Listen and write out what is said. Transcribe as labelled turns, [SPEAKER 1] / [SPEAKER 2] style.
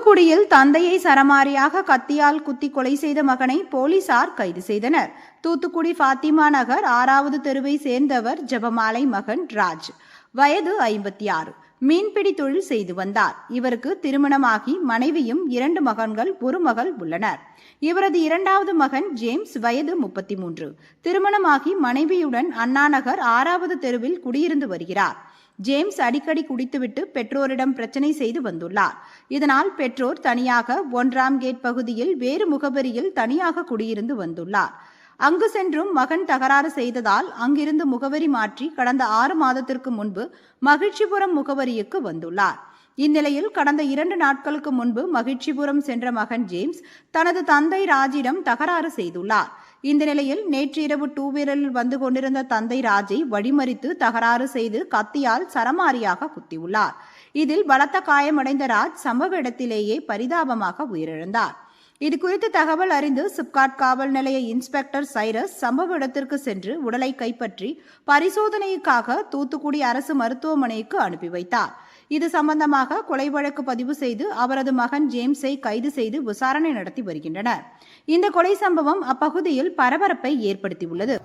[SPEAKER 1] தூத்துக்குடியில் தந்தையை சரமாரியாக கத்தியால் குத்தி கொலை செய்த மகனை போலீசார் கைது செய்தனர். தூத்துக்குடி ஃபாத்திமா நகர் ஆறாவது தெருவை சேர்ந்தவர் ஜபமாலை மகன் ராஜ். வயது ஐம்பத்தி ஆறு மீன்பிடி தொழில் செய்து வந்தார். இவருக்கு திருமணமாகி மனைவியும் இரண்டு மகன்கள் ஒரு மகள் உள்ளனர். இவரது இரண்டாவது மகன் ஜேம்ஸ் வயது முப்பத்தி மூன்று. திருமணமாகி மனைவியுடன் அண்ணாநகர் ஆறாவது தெருவில் குடியிருந்து வருகிறார். ஜேம்ஸ் அடிக்கடி குடித்துவிட்டு பெற்றோரிடம் பிரச்சனை செய்து வந்துள்ளார். இதனால் பெற்றோர் தனியாக ஒன்றாம் கேட் பகுதியில் வேறு முகவரியில் தனியாக குடியிருந்து வந்துள்ளார். அங்கு சென்றும் மகன் தகராறு செய்ததால் அங்கிருந்து முகவரி மாற்றி கடந்த ஆறு மாதத்திற்கு முன்பு மகிழ்ச்சிபுரம் முகவரிக்கு வந்துள்ளார். இந்நிலையில் கடந்த இரண்டு நாட்களுக்கு முன்பு மகிழ்ச்சிபுரம் சென்ற மகன் ஜேம்ஸ் தனது தந்தை ராஜிடம் தகராறு செய்துள்ளார். இந்த நிலையில் நேற்று இரவு டூ வீலரில் வந்து கொண்டிருந்த தந்தை ராஜை வழிமறித்து தகராறு செய்து கத்தியால் சரமாரியாக குத்தியுள்ளார். இதில் பலத்த காயமடைந்த ராஜ் சம்பவ இடத்திலேயே பரிதாபமாக உயிரிழந்தார். இது குறித்து தகவல் அறிந்து சிப்காட் காவல் நிலைய இன்ஸ்பெக்டர் சைரஸ் சம்பவ இடத்திற்கு சென்று உடலை கைப்பற்றி பரிசோதனைக்காக தூத்துக்குடி அரசு மருத்துவமனைக்கு அனுப்பி வைத்தார். இது சம்பந்தமாக கொலை வழக்கு பதிவு செய்து அவரது மகன் ஜேம்ஸை கைது செய்து விசாரணை நடத்தி வருகின்றனர். இந்த கொலை சம்பவம் அப்பகுதியில் பரபரப்பை ஏற்படுத்தியுள்ளது.